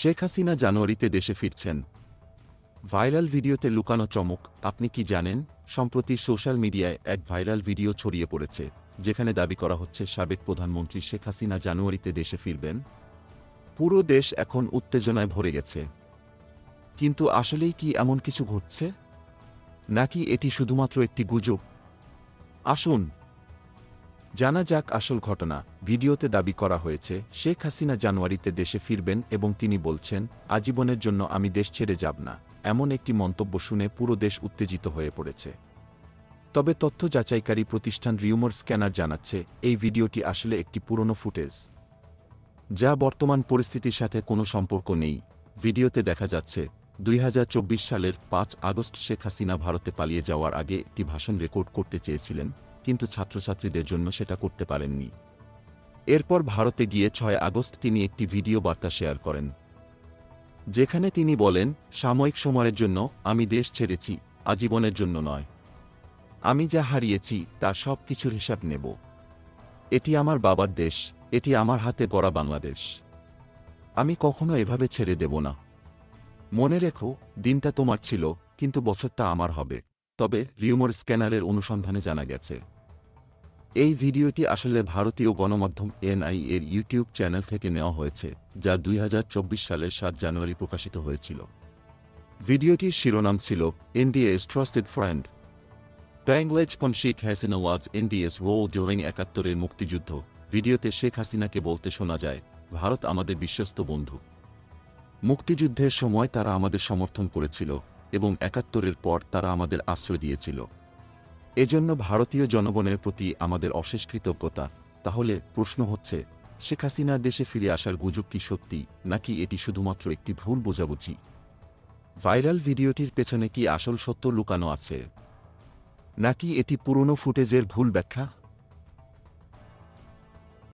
শেখ হাসিনা জানুয়ারিতে দেশে ফিরছেন। ভাইরাল ভিডিওতে লুকানো চমক, আপনি কি জানেন? সম্প্রতি সোশ্যাল মিডিয়ায় এক ভাইরাল ভিডিও ছড়িয়ে পড়েছে, যেখানে দাবি করা হচ্ছে সাবেক প্রধানমন্ত্রী শেখ হাসিনা জানুয়ারিতে দেশে ফিরবেন। পুরো দেশ এখন উত্তেজনায় ভরে গেছে। কিন্তু আসলেই কি এমন কিছু ঘটছে? নাকি এটি শুধুমাত্র একটি গুজব? আসুন জানা যাক আসল ঘটনা। ভিডিওতে দাবি করা হয়েছে, শেখ হাসিনা জানুয়ারিতে দেশে ফিরবেন এবং তিনি বলছেন, আজীবনের জন্য আমি দেশ ছেড়ে যাব না। এমন একটি মন্তব্য শুনে পুরো দেশ উত্তেজিত হয়ে পড়েছে। তবে তথ্য যাচাইকারী প্রতিষ্ঠান রিউমার স্ক্যানার জানাচ্ছে, এই ভিডিওটি আসলে একটি পুরনো ফুটেজ। যা বর্তমান পরিস্থিতির সাথে কোনো সম্পর্ক নেই। ভিডিওতে দেখা যাচ্ছে, দুই হাজার চব্বিশ সালের পাঁচ আগস্ট শেখ হাসিনা ভারতে পালিয়ে যাওয়ার আগে একটি ভাষণ রেকর্ড করতে চেয়েছিলেন। কিন্তু ছাত্রছাত্রীদের জন্য সেটা করতে পারেননি। এরপর ভারতে গিয়ে ছয় আগস্ট তিনি একটি ভিডিও বার্তা শেয়ার করেন। যেখানে তিনি বলেন, সাময়িক সময়ের জন্য আমি দেশ ছেড়েছি, আজীবনের জন্য নয়। আমি যা হারিয়েছি, তা সব কিছুর হিসাব নেব। এটি আমার বাবার দেশ, এটি আমার হাতে গড়া বাংলাদেশ। আমি কখনো এভাবে ছেড়ে দেব না। মনে রেখো, দিনটা তোমার ছিল, কিন্তু বছরটা আমার হবে। তবে রিউমর স্ক্যানারের অনুসন্ধানে জানা গেছে। এই ভিডিওটি আসলে ভারতীয় গণমাধ্যম এনআই এর ইউটিউব চ্যানেল থেকে নেওয়া হয়েছে, যা দুই হাজার চব্বিশ সালের সাত জানুয়ারি প্রকাশিত হয়েছিল। ভিডিওটির শিরোনাম ছিল ইন্ডিয়া's ট্রাস্টেড ফ্রেন্ড ব্যাংলেজ পন Sheikh Hasina was India's row during একাত্তরের মুক্তিযুদ্ধ ভিডিওতে শেখ হাসিনাকে বলতে শোনা যায়, ভারত আমাদের বিশ্বস্ত বন্ধু। মুক্তিযুদ্ধের সময় তারা আমাদের সমর্থন করেছিল এবং একাত্তরের পর তারা আমাদের আশ্রয় দিয়েছিল। এজন্য ভারতীয় জনগণের প্রতি আমাদের অশেষ কৃতজ্ঞতা। তাহলে প্রশ্ন হচ্ছে, শেখ হাসিনার দেশে ফিরে আসার গুজব কি সত্যি, নাকি এটি শুধুমাত্র একটি ভুল বোঝাবুঝি? ভাইরাল ভিডিওটির পেছনে কি আসল সত্য লুকানো আছে? নাকি এটি পুরনো ফুটেজের ভুল ব্যাখ্যা?